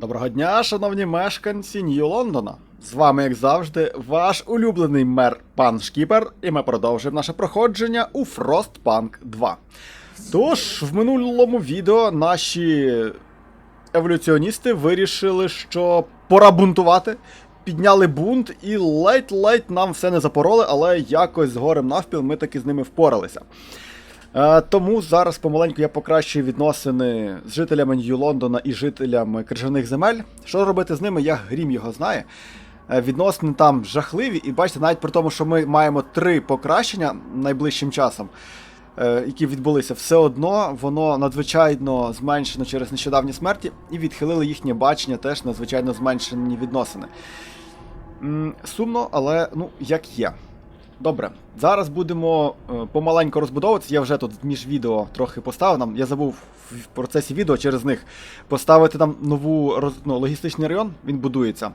Доброго дня, шановні мешканці Нью-Лондона. З вами, як завжди, ваш улюблений мер пан Шкіпер, і ми продовжуємо наше проходження у Frostpunk 2. Тож, в минулому відео наші еволюціоністи вирішили, що пора бунтувати. Підняли бунт і ледь-ледь нам все не запороли, але якось з горем навпіл ми таки з ними впоралися. Е, тому зараз помаленьку я покращую відносини з жителями Нью-Лондона і жителями крижаних земель. Що робити з ними, я грім його знає. Е, відносини там жахливі, і бачите, навіть при тому, що ми маємо три покращення найближчим часом, е, які відбулися, все одно воно надзвичайно зменшено через нещодавні смерті, і відхилили їхнє бачення теж надзвичайно зменшені відносини. Сумно, але ну, як є. Добре, зараз будемо е, помаленьку розбудовуватися. Я вже тут між відео трохи поставив нам. Я забув в процесі відео через них поставити там нову ну, логістичний район, він будується.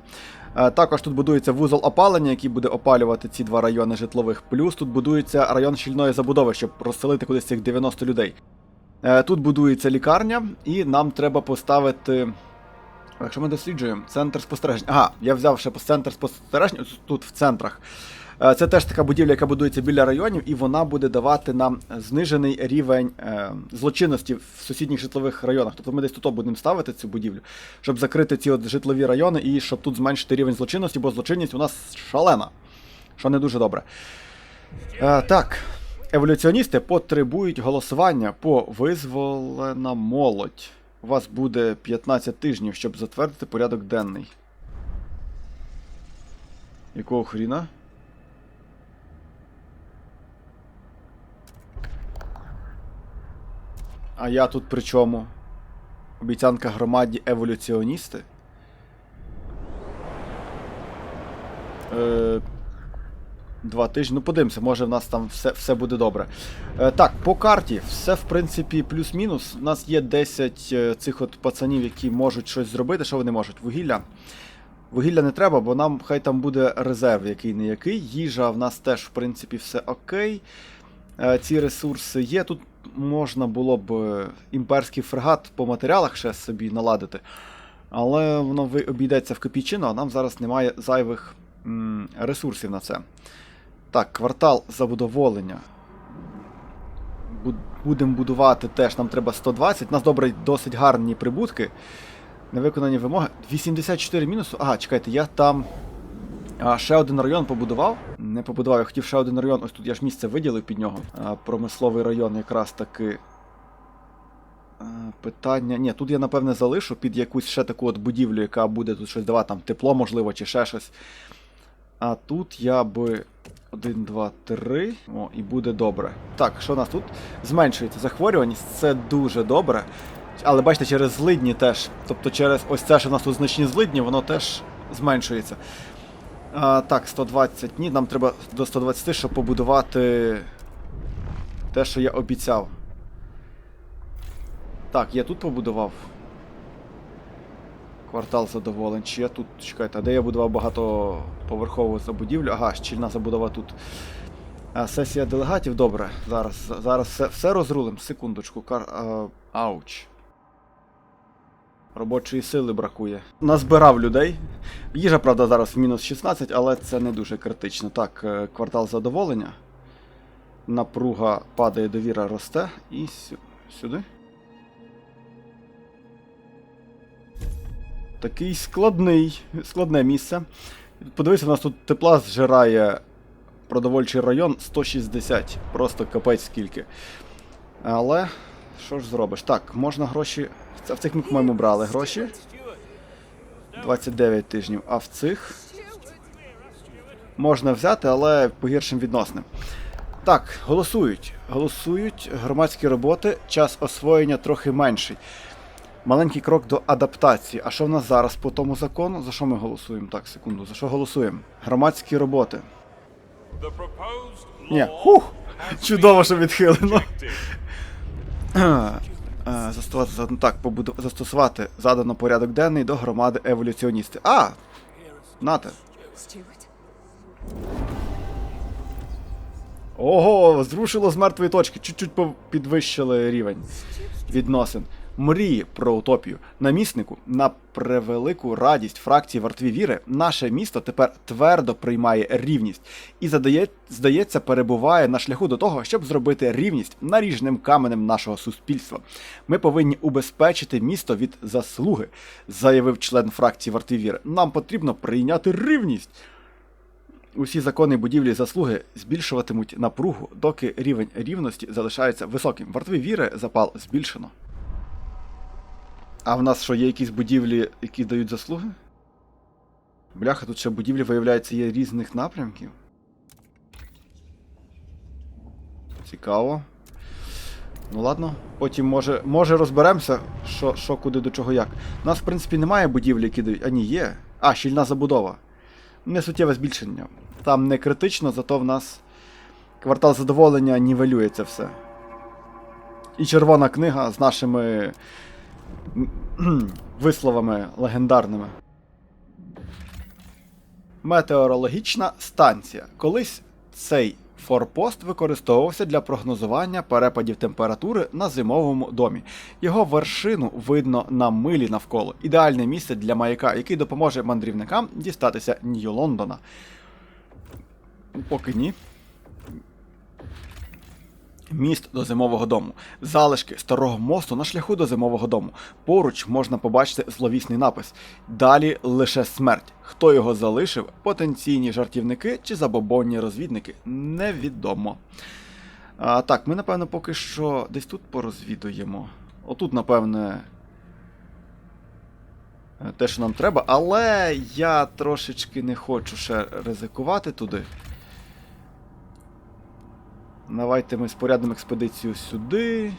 Е, також тут будується вузол опалення, який буде опалювати ці два райони житлових. Плюс тут будується район щільної забудови, щоб розселити кудись цих 90 людей. Е, тут будується лікарня, і нам треба поставити. Якщо ми досліджуємо центр спостережень. Ага, я взяв ще центр спостережень тут в центрах. Е, Це теж така будівля, яка будується біля районів, і вона буде давати нам знижений рівень е, злочинності в сусідніх житлових районах. Тобто ми десь тут будемо ставити цю будівлю, щоб закрити ці от житлові райони і щоб тут зменшити рівень злочинності, бо злочинність у нас шалена, що не дуже добре. Е, так, еволюціоністи потребують голосування по визволена молодь. У вас буде 15 тижнів, щоб затвердити порядок денний. Якого хріна? А я тут при чому? Обіцянка громаді еволюціоністи? Е, два тижні. Ну, подивимося, може в нас там все, все буде добре. Е, так, по карті все, в принципі, плюс-мінус. У нас є 10 е, цих от пацанів, які можуть щось зробити. Що вони можуть? Вугілля. Вугілля не треба, бо нам хай там буде резерв, який не який. Їжа в нас теж, в принципі, все окей. Е, ці ресурси є. Тут можна було б е, імперський фрегат по матеріалах ще собі наладити. Але воно обійдеться в копійчину, а нам зараз немає зайвих ресурсів на це. Так, квартал забудоволення. Будемо будувати теж, нам треба 120. У нас добре, досить гарні прибутки. Невиконані вимоги. 84 мінусу. Ага, чекайте, я там а, ще один район побудував. Не побудував, я хотів ще один район. Ось тут я ж місце виділив під нього. А, промисловий район якраз таки. А, питання. Ні, тут я напевне залишу під якусь ще таку от будівлю, яка буде тут щось давати, там тепло, можливо, чи ще щось. А тут я би. 1, 2, 3. О, і буде добре. Так, що у нас тут? Зменшується захворюваність, це дуже добре. Але бачите, через злидні теж. Тобто через ось це, що у нас тут значні злидні, воно теж зменшується. А, так, 120. Ні, нам треба до 120, щоб побудувати те, що я обіцяв. Так, я тут побудував. Квартал задоволень. Чи я тут. Чекайте, а де я будував багатоповерхову забудівлю? Ага, щільна забудова тут. А, сесія делегатів, добре. Зараз, зараз все, все розрулим. Секундочку. Кар... А, ауч. Робочої сили бракує. Назбирав людей. Їжа, правда, зараз в мінус 16, але це не дуже критично. Так, е, квартал задоволення. Напруга падає, довіра росте. І сю- сюди. Такий складний, складне місце. Подивися, у нас тут тепла зжирає продовольчий район 160. Просто капець скільки. Але що ж зробиш? Так, можна гроші. Це в цих ми, по-моєму, брали гроші. 29 тижнів. А в цих можна взяти, але по гіршим відносинам. Так, голосують. Голосують громадські роботи, час освоєння трохи менший. Маленький крок до адаптації. А що в нас зараз по тому закону? За що ми голосуємо? Так, секунду. За що голосуємо? Громадські роботи. Ні. Хух! Чудово, що відхилено. Е, Застосувати, так, побуду- застосувати задано порядок денний до громади еволюціоністи. А! Нате. Ого, зрушило з мертвої точки. Чуть-чуть підвищили рівень відносин. Мрії про утопію. Наміснику, на превелику радість фракції вартові віри, наше місто тепер твердо приймає рівність і задає, здається, перебуває на шляху до того, щоб зробити рівність наріжним каменем нашого суспільства. Ми повинні убезпечити місто від заслуги, заявив член фракції вартові віри. Нам потрібно прийняти рівність. Усі закони будівлі заслуги збільшуватимуть напругу, доки рівень рівності залишається високим. Вартові віри запал збільшено. А в нас що, є якісь будівлі, які дають заслуги? Бляха, тут ще будівлі, виявляється, є різних напрямків. Цікаво. Ну ладно, потім може, може розберемося, що, що куди до чого як. У нас, в принципі, немає будівлі, які дають. А ні, є. А, щільна забудова. Несуттєве збільшення. Там не критично, зато в нас квартал задоволення нівелює це все. І червона книга з нашими висловами легендарними. Метеорологічна станція. Колись цей форпост використовувався для прогнозування перепадів температури на зимовому домі. Його вершину видно на милі навколо. Ідеальне місце для маяка, який допоможе мандрівникам дістатися Нью-Лондона. Поки ні. Міст до зимового дому. Залишки старого мосту на шляху до зимового дому. Поруч можна побачити зловісний напис. Далі лише смерть. Хто його залишив, потенційні жартівники чи забобонні розвідники, невідомо. А, так, ми, напевно, поки що десь тут порозвідуємо. Отут, напевне. е, Те, що нам треба, але я трошечки не хочу ще ризикувати туди. Давайте ми спорядимо експедицію сюди.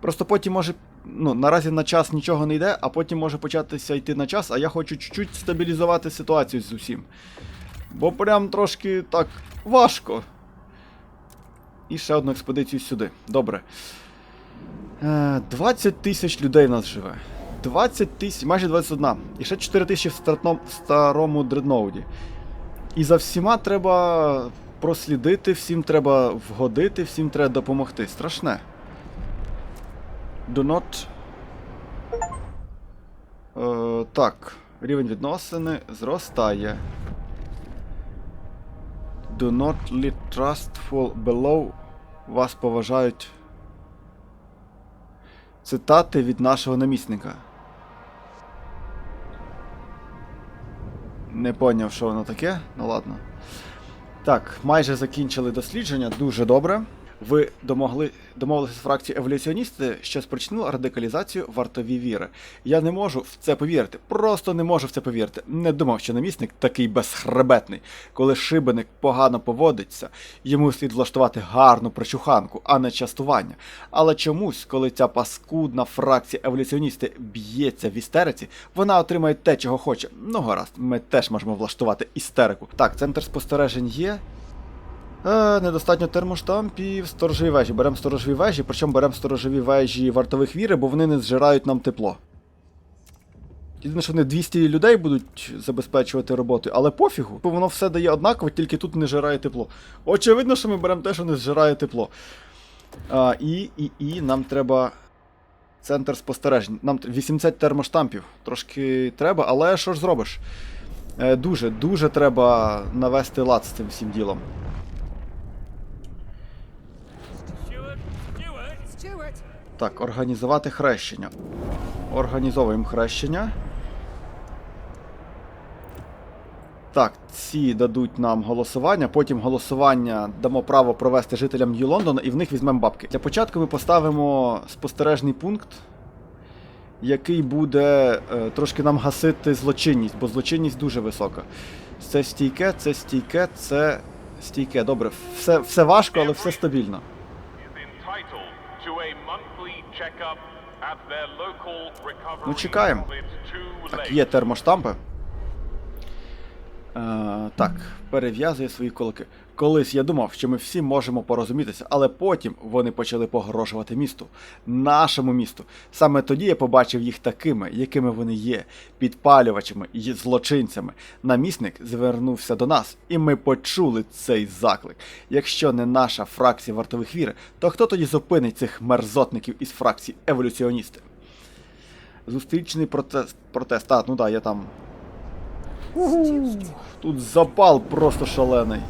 Просто потім може. Ну, наразі на час нічого не йде, а потім може початися йти на час, а я хочу чуть-чуть стабілізувати ситуацію з усім. Бо прям трошки так важко. І ще одну експедицію сюди. Добре. Е, 20 тисяч людей в нас живе. 20 тисяч, майже 21. І ще 4 тисячі в старому дредноуді. І за всіма треба прослідити, всім треба вгодити, всім треба допомогти. Страшне. Do not. Е, так, рівень відносини зростає. Do not lead trustful below. Вас поважають. Цитати від нашого намісника. Не поняв, що воно таке. Ну ладно. Так, майже закінчили дослідження, дуже добре. Ви домогли, домовилися з фракцією еволюціоністи, що спричинило радикалізацію вартові віри. Я не можу в це повірити. Просто не можу в це повірити. Не думав, що намісник такий безхребетний. Коли шибеник погано поводиться, йому слід влаштувати гарну причуханку, а не частування. Але чомусь, коли ця паскудна фракція еволюціоністи б'ється в істериці, вона отримає те, чого хоче. Ну гаразд, ми теж можемо влаштувати істерику. Так, центр спостережень є. Е, недостатньо термоштампів, сторожові вежі. Беремо сторожові вежі, причому беремо сторожові вежі вартових віри, бо вони не зжирають нам тепло. Єдине, що вони 200 людей будуть забезпечувати роботою, але пофігу, бо воно все дає однаково, тільки тут не зжирає тепло. Очевидно, що ми беремо те, що не зжирає тепло. А, і, і, і нам треба. Центр спостережень. Нам 80 термоштампів. Трошки треба, але що ж зробиш? Е, дуже, дуже треба навести лад з цим всім ділом. Так, організувати хрещення. Організовуємо хрещення. Так, ці дадуть нам голосування, потім голосування дамо право провести жителям Нью Лондона і в них візьмемо бабки. Для початку ми поставимо спостережний пункт, який буде е, трошки нам гасити злочинність, бо злочинність дуже висока. Це стійке, це стійке, це стійке. Добре, все, все важко, але все стабільно. Ну, чекаємо. Так, є термоштампи. Е, так, перев'язує свої кулаки. Колись я думав, що ми всі можемо порозумітися, але потім вони почали погрожувати місту, нашому місту. Саме тоді я побачив їх такими, якими вони є, підпалювачами і злочинцями. Намісник звернувся до нас, і ми почули цей заклик. Якщо не наша фракція вартових віри, то хто тоді зупинить цих мерзотників із фракції еволюціоністи? Зустрічний протест. протест. А, ну да, я там. Тут запал просто шалений.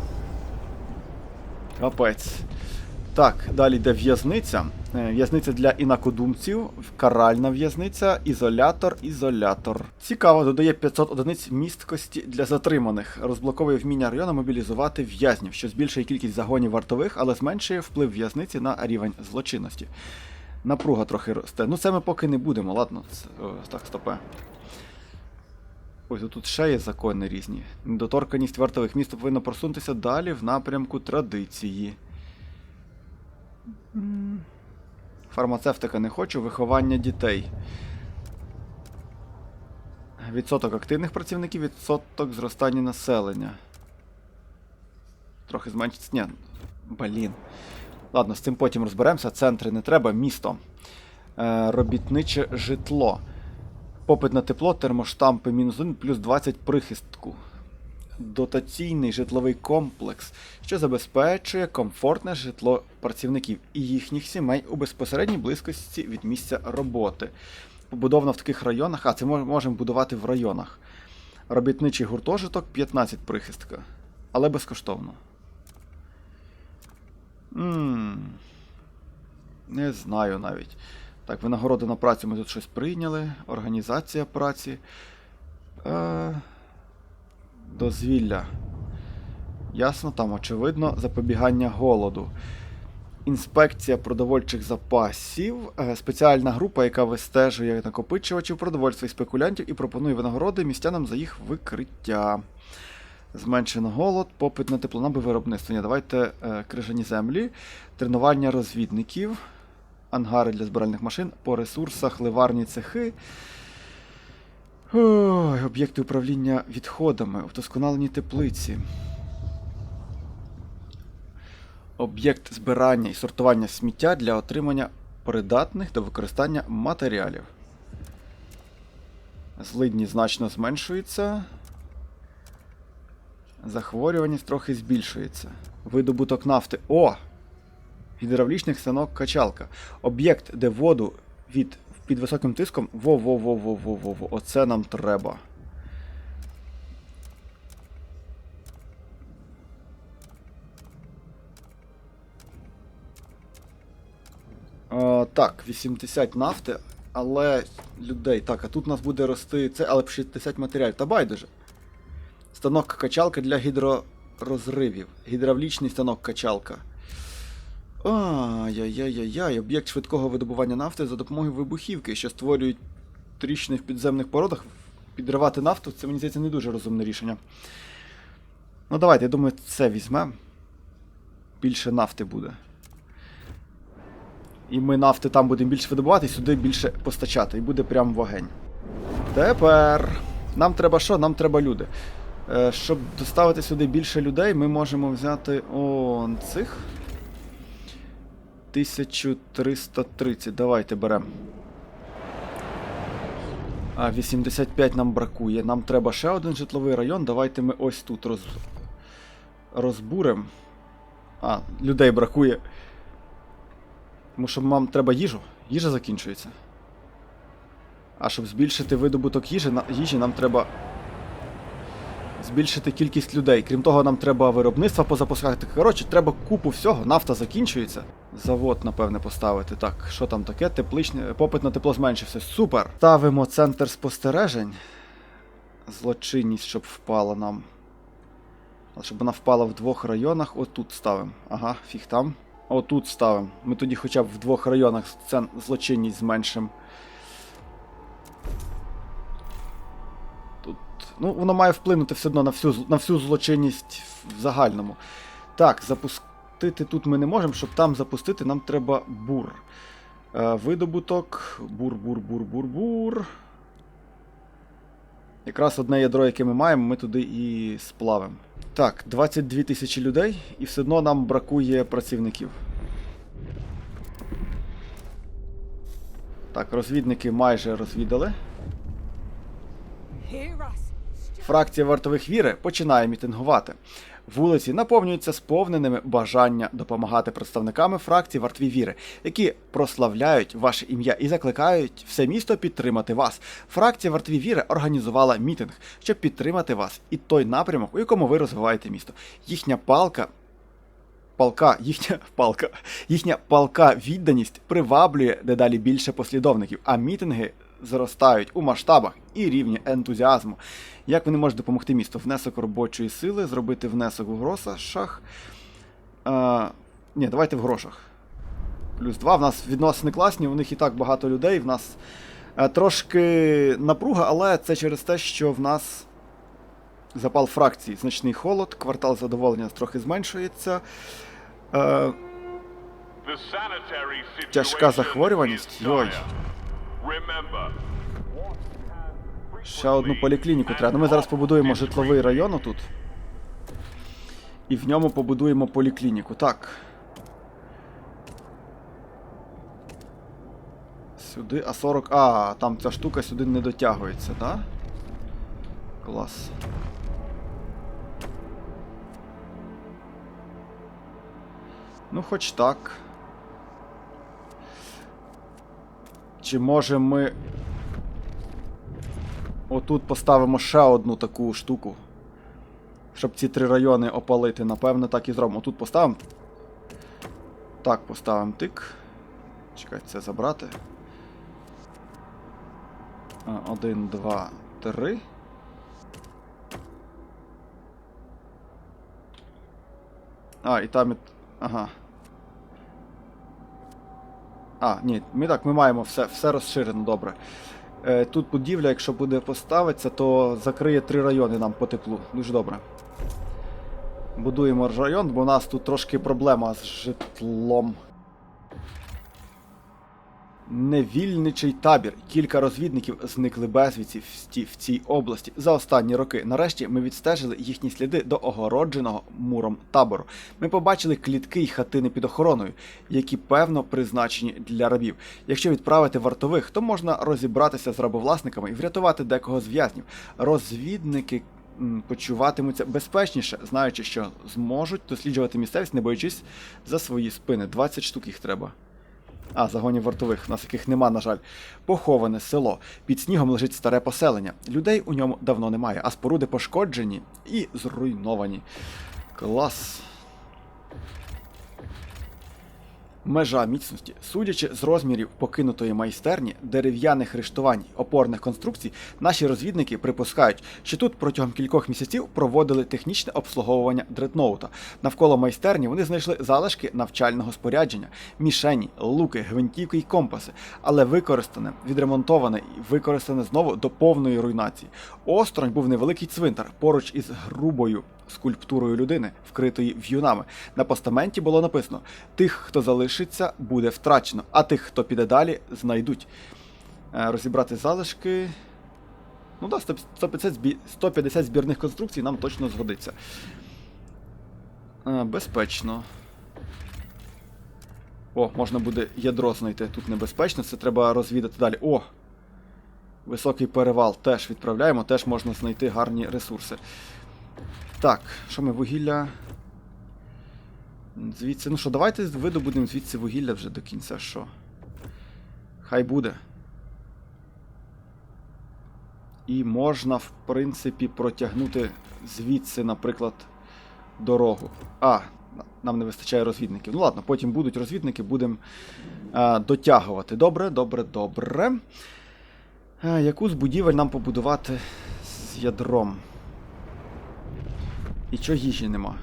Капець. Так, далі йде в'язниця. Е, В'язниця для інакодумців, каральна в'язниця, ізолятор, ізолятор. Цікаво, додає 500 одиниць місткості для затриманих. Розблоковує вміння району мобілізувати в'язнів, що збільшує кількість загонів вартових, але зменшує вплив в'язниці на рівень злочинності. Напруга трохи росте. Ну це ми поки не будемо, ладно. Так, стопе. Ось тут ще є закони різні. Недоторканість вартових міст повинна просунутися далі в напрямку традиції. Фармацевтика не хочу, виховання дітей. Відсоток активних працівників, відсоток зростання населення. Трохи зменшиться. Ні. Блін. Ладно, з цим потім розберемося. Центри не треба, місто. Е, робітниче житло. Попит на тепло, термоштампи мінус 1 плюс 20 прихистку. Дотаційний житловий комплекс, що забезпечує комфортне житло працівників і їхніх сімей у безпосередній близькості від місця роботи. Побудовано в таких районах, а це мож- можемо будувати в районах. Робітничий гуртожиток 15 прихистка, але безкоштовно. Ммм. Не знаю навіть. Так, винагороди на працю ми тут щось прийняли. Організація праці. Е, дозвілля. Ясно, там очевидно, запобігання голоду. Інспекція продовольчих запасів. Е, спеціальна група, яка вистежує накопичувачів продовольства і спекулянтів і пропонує винагороди містянам за їх викриття. Зменшено голод, попит на теплонаби виробництва. Давайте е, крижані землі, тренування розвідників, ангари для збиральних машин, по ресурсах, ливарні цехи. Ой, об'єкти управління відходами, вдосконалені теплиці. Об'єкт збирання і сортування сміття для отримання придатних до використання матеріалів. Злидні значно зменшуються. Захворюваність трохи збільшується. Видобуток нафти. О! Гідравлічний станок качалка. Об'єкт, де воду від під високим тиском. Во-во-во-во-во-во-во. Оце нам треба. Е, так, 80 нафти, але людей. Так, а тут у нас буде рости це, але 60 матеріалів. Та байдуже. Станок качалка для гідророзривів. Гідравлічний станок качалка. Ай-яй-яй-яй, об'єкт швидкого видобування нафти за допомогою вибухівки, що створюють тріщини в підземних породах. Підривати нафту, це мені здається не дуже розумне рішення. Ну давайте, я думаю, це візьмемо. Більше нафти буде. І ми нафти там будемо більше видобувати, сюди більше постачати. І буде прям вогень. Тепер. Нам треба що? Нам треба люди. Е, щоб доставити сюди більше людей, ми можемо взяти он цих. 1330. Давайте беремо. А, 85 нам бракує. Нам треба ще один житловий район. Давайте ми ось тут роз... розбуримо. А, людей бракує. Тому що нам треба їжу. Їжа закінчується. А щоб збільшити видобуток їжі, їжі нам треба збільшити кількість людей. Крім того, нам треба виробництва позапускати. Коротше, треба купу всього, нафта закінчується. Завод, напевне, поставити. Так, що там таке? Тепличне. Попит на тепло зменшився. Супер! Ставимо центр спостережень. Злочинність, щоб впала нам. Щоб вона впала в двох районах, отут ставимо. Ага, фіг там. Отут ставимо. Ми тоді хоча б в двох районах злочинність зменшимо. Ну, воно має вплинути все одно на всю, на всю злочинність в загальному. Так, запустити тут ми не можемо, щоб там запустити, нам треба бур. Е, видобуток. Бур, бур, бур, бур, бур. Якраз одне ядро, яке ми маємо, ми туди і сплавимо. Так, 22 тисячі людей, і все одно нам бракує працівників. Так, розвідники майже розвідали. Фракція вартових віри починає мітингувати. Вулиці наповнюються сповненими бажання допомагати представниками фракції вартові віри, які прославляють ваше ім'я і закликають все місто підтримати вас. Фракція вартові віри організувала мітинг, щоб підтримати вас і той напрямок, у якому ви розвиваєте місто. Їхня палка палка, їхня палка, їхня палка відданість приваблює дедалі більше послідовників, а мітинги зростають у масштабах і рівні ентузіазму. Як вони можуть допомогти місту? Внесок робочої сили, зробити внесок у грошах. Е, ні, давайте в грошах. Плюс 2. В нас відносини класні, у них і так багато людей. В нас е, трошки напруга, але це через те, що в нас запал фракції, значний холод, квартал задоволення трохи зменшується. Е, Тяжка захворюваність? Йой. Ще одну поліклініку треба. Ну ми зараз побудуємо житловий район отут. І в ньому побудуємо поліклініку. Так. Сюди, а 40. А, там ця штука сюди не дотягується, так? Клас. Ну, хоч так. Чи може ми Отут поставимо ще одну таку штуку. Щоб ці три райони опалити. Напевно, так і зробимо. Тут поставимо. Так, поставимо тик. Чекайте, це забрати. Один, два, три. А, і там. Ага. А, ні, ми так, ми маємо все, все розширено добре. Е, Тут будівля, якщо буде поставитися, то закриє три райони нам по теплу. Дуже добре. Будуємо район, бо у нас тут трошки проблема з житлом. Невільничий табір. Кілька розвідників зникли безвісті в ці- в цій області за останні роки. Нарешті ми відстежили їхні сліди до огородженого муром табору. Ми побачили клітки й хатини під охороною, які певно призначені для рабів. Якщо відправити вартових, то можна розібратися з рабовласниками і врятувати декого з в'язнів. Розвідники почуватимуться безпечніше, знаючи, що зможуть досліджувати місцевість, не боючись за свої спини. 20 штук їх треба. А, загонів вартових, нас яких нема, на жаль. Поховане село. Під снігом лежить старе поселення. Людей у ньому давно немає, а споруди пошкоджені і зруйновані. Клас. Межа міцності, судячи з розмірів покинутої майстерні, дерев'яних рештувань, опорних конструкцій, наші розвідники припускають, що тут протягом кількох місяців проводили технічне обслуговування дредноута. Навколо майстерні вони знайшли залишки навчального спорядження, мішені, луки, гвинтівки й компаси, але використане, відремонтоване і використане знову до повної руйнації. Осторонь був невеликий цвинтар поруч із грубою скульптурою людини, вкритої в'юнами. На постаменті було написано: тих, хто залишиться, буде втрачено, а тих, хто піде далі, знайдуть. Е, Розібрати залишки. Ну да, 150, 150 збірних конструкцій нам точно згодиться. Е, Безпечно. О, можна буде ядро знайти. Тут небезпечно, це треба розвідати далі. О! Високий перевал теж відправляємо, теж можна знайти гарні ресурси. Так, що ми вугілля. Звідси. Ну що, давайте видобудемо звідси вугілля вже до кінця, що. Хай буде. І можна, в принципі, протягнути звідси, наприклад, дорогу. А, нам не вистачає розвідників. Ну ладно, потім будуть розвідники, будемо дотягувати. Добре, добре, добре. А, яку з будівель нам побудувати з ядром? І чого їжі нема?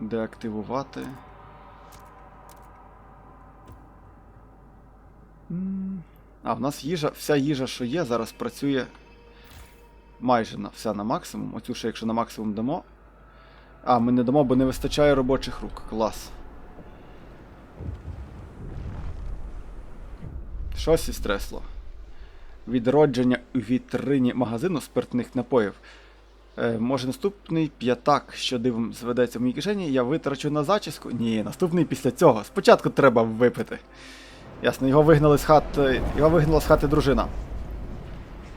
Деактивувати. М. А, в нас їжа, вся їжа, що є, зараз працює майже на, вся на максимум. Оцю ще якщо на максимум дамо. А, ми не дамо, бо не вистачає робочих рук. Клас. Щось і стресло. Відродження у вітрині магазину спиртних напоїв. Е, може наступний п'ятак, що дивом зведеться в моїй кишені, я витрачу на зачіску? Ні, наступний після цього. Спочатку треба випити. Ясно, його вигнали з хати. Його вигнала з хати дружина.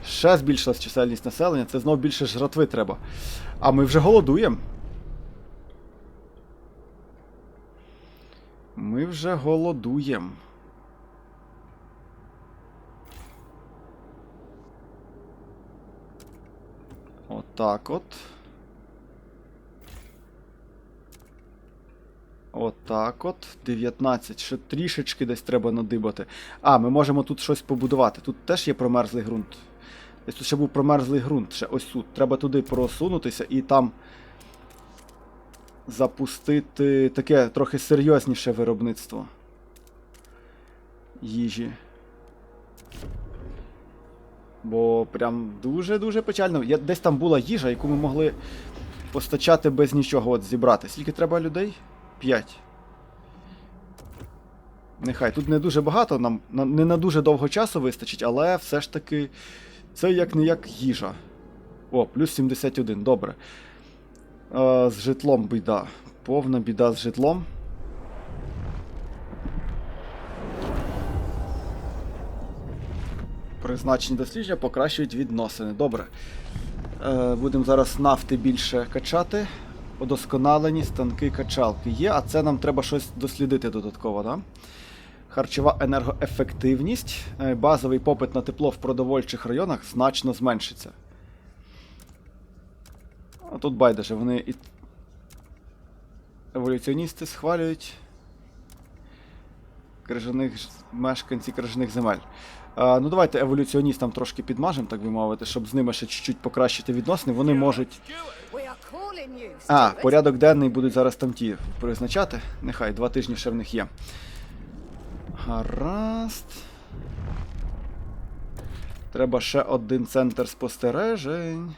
Ще збільшилась чисельність населення, це знов більше жратви треба. А ми вже голодуємо. Ми вже голодуємо. Отак от. Отак от. 19. Ще трішечки десь треба надибати. А, ми можемо тут щось побудувати. Тут теж є промерзлий ґрунт. Десь тут ще був промерзлий ґрунт. Ще ось тут. Треба туди просунутися і там запустити таке трохи серйозніше виробництво їжі. Бо прям дуже-дуже печально. Я, десь там була їжа, яку ми могли постачати без нічого от зібрати. Скільки треба людей? П'ять. Нехай. Тут не дуже багато, нам на- не на дуже довго часу вистачить, але все ж таки це як не як їжа. О, плюс 71, добре. Е, з житлом біда. Повна біда з житлом. Призначені дослідження покращують відносини. Добре. Е, будемо зараз нафти більше качати. Удосконалені станки качалки є, а це нам треба щось дослідити додатково, да? Харчова енергоефективність. Е, базовий попит на тепло в продовольчих районах значно зменшиться. А тут байдуже, вони і. Еволюціоністи схвалюють крижаних мешканці крижаних земель. А, ну давайте еволюціоністам трошки підмажемо, так би мовити, щоб з ними ще чуть-чуть покращити відносини. Вони можуть. А, порядок денний будуть зараз там ті призначати. Нехай два тижні ще в них є. Гаразд. Треба ще один центр спостережень.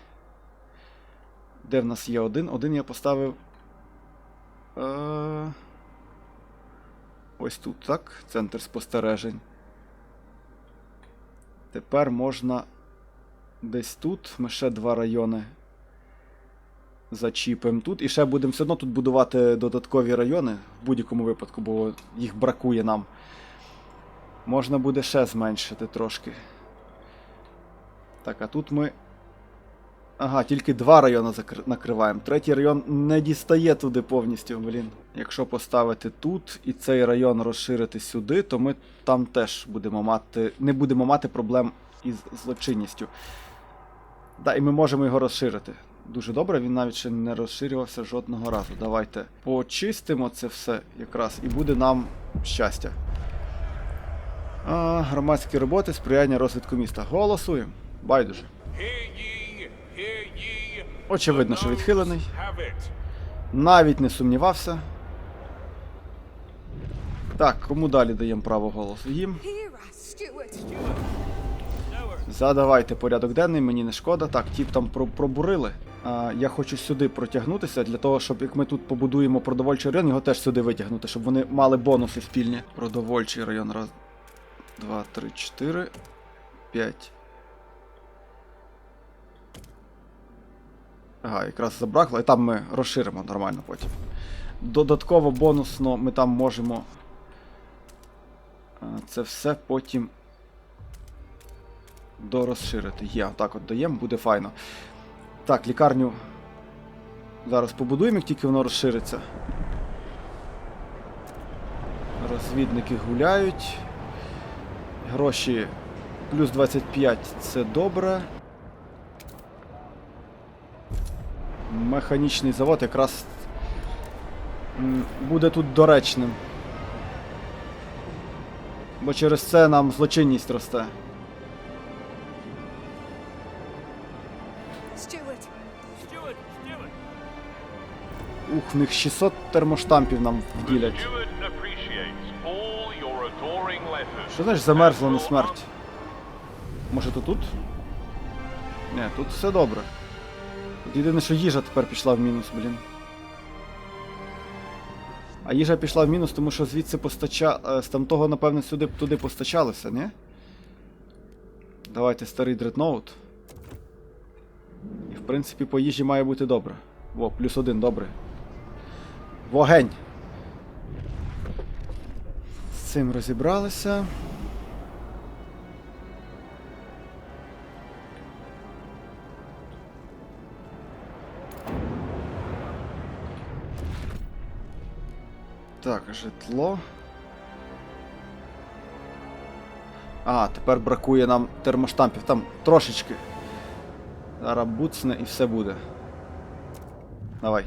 Де в нас є один? Один я поставив. Е... Ось тут, так? Центр спостережень. Тепер можна десь тут. Ми ще два райони зачіпимо тут. І ще будемо все одно тут будувати додаткові райони в будь-якому випадку, бо їх бракує нам. Можна буде ще зменшити трошки. Так, а тут ми. Ага, тільки два райони накриваємо. Третій район не дістає туди повністю, блін. Якщо поставити тут і цей район розширити сюди, то ми там теж будемо мати. не будемо мати проблем із злочинністю. Да, і ми можемо його розширити. Дуже добре, він навіть ще не розширювався жодного разу. Давайте почистимо це все якраз, і буде нам щастя. А, громадські роботи, сприяння розвитку міста. Голосуємо. Байдуже. Очевидно, що відхилений. Навіть не сумнівався. Так, кому далі даємо право голосу? Їм. Задавайте порядок денний, мені не шкода. Так, ті там про- пробурили. А, я хочу сюди протягнутися для того, щоб як ми тут побудуємо продовольчий район, його теж сюди витягнути, щоб вони мали бонуси спільні. Продовольчий район. Раз, два, три, чотири, п'ять. Ага, якраз забракло, і там ми розширимо нормально потім. Додатково бонусно ми там можемо. Це все потім дорозширити. Є, так от даємо, буде файно. Так, лікарню зараз побудуємо, як тільки воно розшириться. Розвідники гуляють. Гроші плюс 25 це добре. Механічний завод якраз буде тут доречним. Бо через це нам злочинність росте. Ух, в них 600 термоштампів нам вділять. Що значить замерзла на смерть? Може то тут? Ні, тут все добре. Єдине, що їжа тепер пішла в мінус, блін. А їжа пішла в мінус, тому що звідси постача... е, з тамтого, напевне, сюди туди постачалося, ні? Давайте старий дредноут. І в принципі по їжі має бути добре. О, плюс один, добре. Вогень. З цим розібралися. Так, житло. А, тепер бракує нам термоштампів. Там трошечки. Зараз буцне і все буде. Давай.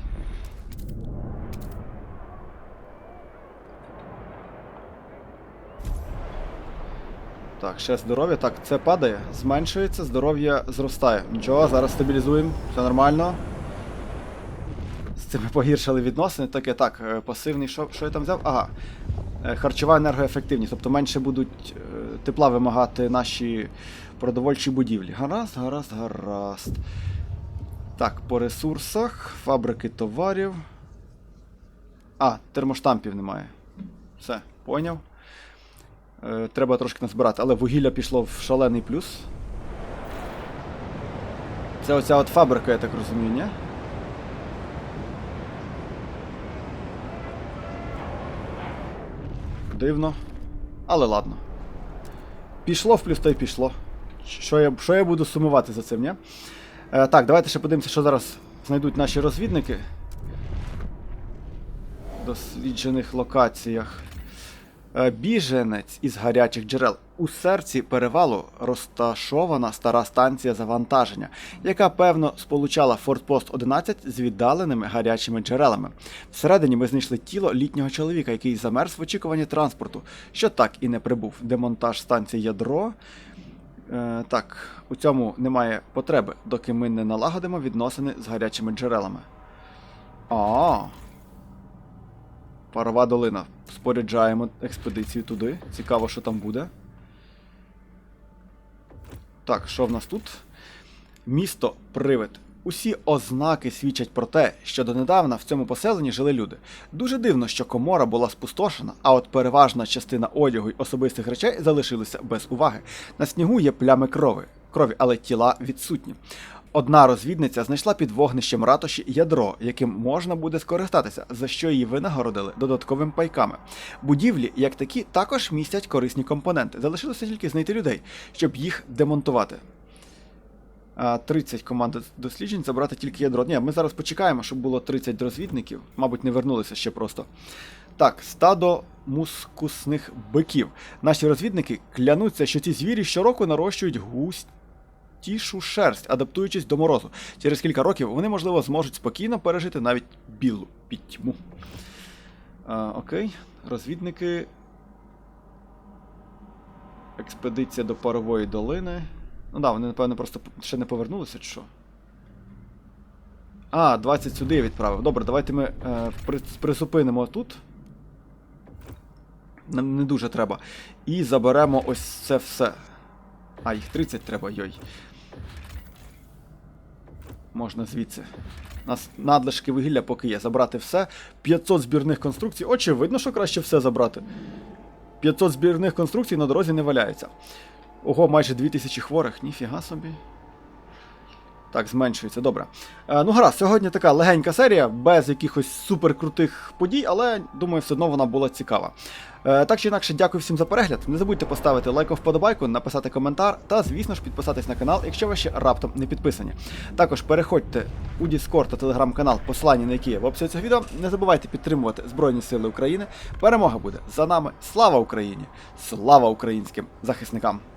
Так, ще здоров'я. Так, це падає, зменшується, здоров'я зростає. Нічого, зараз стабілізуємо, все нормально. Цими погіршили відносини. Таке, так, е, пасивний, що, що я там взяв? Ага. Е, Харчова енергоефективність, тобто менше будуть е, тепла вимагати наші продовольчі будівлі. Гаразд, гаразд, гаразд. Так, по ресурсах, фабрики товарів. А, термоштампів немає. Все, поняв. Треба трошки назбирати, але вугілля пішло в шалений плюс. Це оця от фабрика, я так розумію, ні? Дивно. Але ладно. Пішло в плюс, то й пішло. Що я, що я буду сумувати за цим, ні? Е, так, давайте ще подивимося, що зараз знайдуть наші розвідники. В досліджених локаціях. Е, Біженець із гарячих джерел. У серці перевалу розташована стара станція завантаження, яка певно сполучала Фортпост 11 з віддаленими гарячими джерелами. Всередині ми знайшли тіло літнього чоловіка, який замерз в очікуванні транспорту, що так і не прибув. Демонтаж станції ядро. Е, так, у цьому немає потреби, доки ми не налагодимо відносини з гарячими джерелами. А. Парова долина. Споряджаємо експедицію туди. Цікаво, що там буде. Так, що в нас тут? Місто Привид. Усі ознаки свідчать про те, що донедавна в цьому поселенні жили люди. Дуже дивно, що комора була спустошена, а от переважна частина одягу й особистих речей залишилися без уваги. На снігу є плями крови, крові, але тіла відсутні. Одна розвідниця знайшла під вогнищем ратуші ядро, яким можна буде скористатися, за що її винагородили додатковими пайками. Будівлі, як такі, також містять корисні компоненти. Залишилося тільки знайти людей, щоб їх демонтувати. А, 30 команд досліджень забрати тільки ядро. Ні, ми зараз почекаємо, щоб було 30 розвідників. Мабуть, не вернулися ще просто. Так, стадо мускусних биків. Наші розвідники клянуться, що ці звірі щороку нарощують густішу шерсть, адаптуючись до морозу. Через кілька років вони, можливо, зможуть спокійно пережити навіть білу пітьму. А, окей, розвідники. Експедиція до парової долини. Ну да, вони, напевно, просто ще не повернулися, чи що? А, 20 сюди я відправив. Добре, давайте ми е, при, присупинимо тут. Нам не дуже треба. І заберемо ось це все. А, їх 30 треба, йой. Можна звідси. У нас надлишки вугілля поки є. Забрати все. 500 збірних конструкцій. Очевидно, що краще все забрати. 500 збірних конструкцій на дорозі не валяється. Ого, майже 2000 хворих, ніфіга собі. Так, зменшується, добре. Е, ну гаразд, сьогодні така легенька серія, без якихось суперкрутих подій, але думаю, все одно вона була цікава. Е, так чи інакше, дякую всім за перегляд. Не забудьте поставити лайк вподобайку, написати коментар та, звісно ж, підписатись на канал, якщо ви ще раптом не підписані. Також переходьте у Discord та телеграм-канал, посилання на які є в описі цього відео. Не забувайте підтримувати Збройні Сили України. Перемога буде за нами. Слава Україні! Слава українським захисникам!